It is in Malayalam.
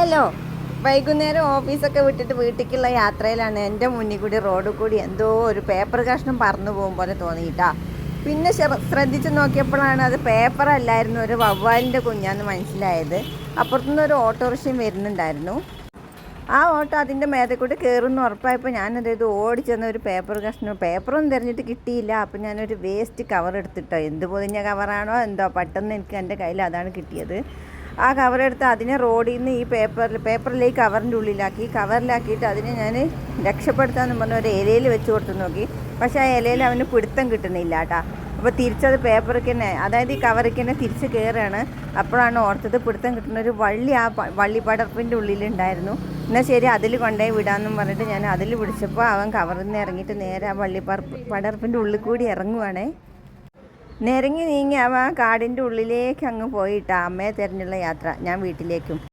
ഹലോ വൈകുന്നേരം ഓഫീസൊക്കെ വിട്ടിട്ട് വീട്ടിലേക്കുള്ള യാത്രയിലാണ് എന്റെ മുന്നിൽ കൂടി റോഡ് കൂടി എന്തോ ഒരു പേപ്പർ കഷ്ണം പറന്നു പോകും പോലെ തോന്നിയിട്ടാ. പിന്നെ ശ്ര- ശ്രദ്ധിച്ച് നോക്കിയപ്പോഴാണ് അത് പേപ്പർ അല്ലായിരുന്നു ഒരു വവ്വാലിന്റെ കുഞ്ഞാന്ന് മനസ്സിലായത്. അപ്പുറത്തുനിന്ന് ഒരു ഓട്ടോറിക്ഷയും വരുന്നുണ്ടായിരുന്നു. ആ ഓട്ടോ അതിന്റെ മേതെ കൂടി കയറുന്ന ഉറപ്പായപ്പോൾ ഞാനത് ഇത് ഓടിച്ചെന്ന ഒരു പേപ്പർ കഷ്ണം പേപ്പറൊന്നും തിരഞ്ഞിട്ട് കിട്ടിയില്ല. അപ്പം ഞാനൊരു വേസ്റ്റ് കവർ എടുത്തിട്ടോ എന്ത് പൊതിഞ്ഞ കവറാണോ എന്തോ പെട്ടെന്ന് എനിക്ക് എന്റെ കയ്യിൽ അതാണ് കിട്ടിയത്. ആ കവറെടുത്ത് അതിനെ റോഡിൽ നിന്ന് ഈ പേപ്പറിൽ പേപ്പറിലേക്ക് കവറിന്റെ ഉള്ളിലാക്കി. കവറിലാക്കിയിട്ട് അതിനെ ഞാൻ രക്ഷപ്പെടുത്താമെന്ന് പറഞ്ഞ ഒരു ഇലയിൽ വെച്ച് കൊടുത്ത് നോക്കി. പക്ഷേ ആ ഇലയിൽ അവന് പിടുത്തം കിട്ടുന്നില്ല കേട്ടാ. അപ്പോൾ തിരിച്ചത് പേപ്പറിക്ക് തന്നെ അതായത് ഈ കവറിക്ക് തന്നെ തിരിച്ച് കയറുകയാണ് അപ്പോഴാണ് ഓർത്തത് പിടുത്തം കിട്ടുന്ന ഒരു വള്ളി ആ വള്ളി പടർപ്പിന്റെ ഉള്ളിലുണ്ടായിരുന്നു എന്നാൽ ശരി അതിൽ കൊണ്ടുപോയി വിടാമെന്നും പറഞ്ഞിട്ട് ഞാൻ അതിൽ പിടിച്ചപ്പോൾ അവൻ കവറിൽ നിന്ന് ഇറങ്ങിയിട്ട് നേരെ ആ വള്ളി പടർപ്പ് പടർപ്പിന്റെ ഉള്ളിൽ കൂടി ഇറങ്ങുവാണേ. നിരങ്ങി നീങ്ങി അവ കാടിന്റെ ഉള്ളിലേക്ക് അങ്ങ് പോയിട്ടാ അമ്മയെ തിരഞ്ഞുള്ള യാത്ര. ഞാൻ വീട്ടിലേക്കും.